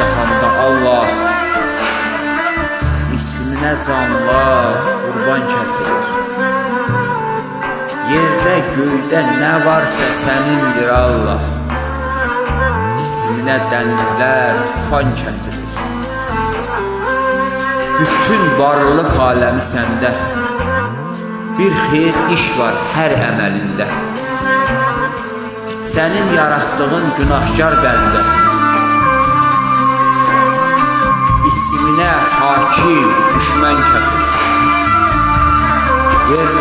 cahanda Allah. Müslüminə canlar qurban kəsilir Yerdə göydə nə varsa sənindir Allah. Müslüminə dənizlər tufan kəsilir Bütün varlıq aləmi səndə Bir xeyir iş var hər əməlində. Sənin yaratdığın günahkar bəndə.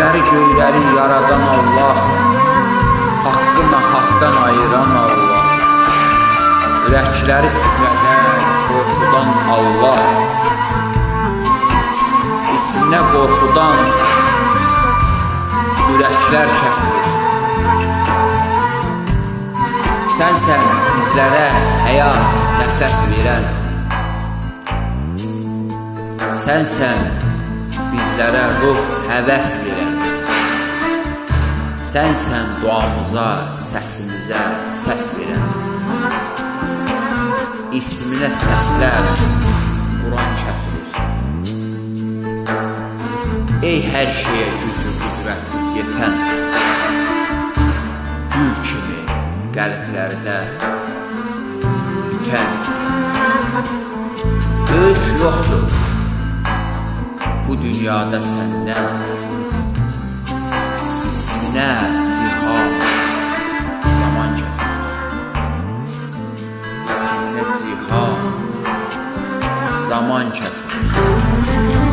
Yerləri göyləri yaradan Allah Haqqı nahaqdan ayıran Allah. Ürəkləri titrədən qorxudan Allah. İsminə qorxudan ürəklər kəsilir Sənsən bizlərə həyat nəsəs verən. Sənsən bizlərə ruh həvəs verən. Sənsən duamıza, səsimizə səs verən. İsminə səslər Quran kəsilir. Ey hər şeyə gücü qüdrəti yetən Gül kimi qəlblərdə bitən. Böyük yoxdur dünyada səndən İsminə cihan zaman kəsir zaman kəsir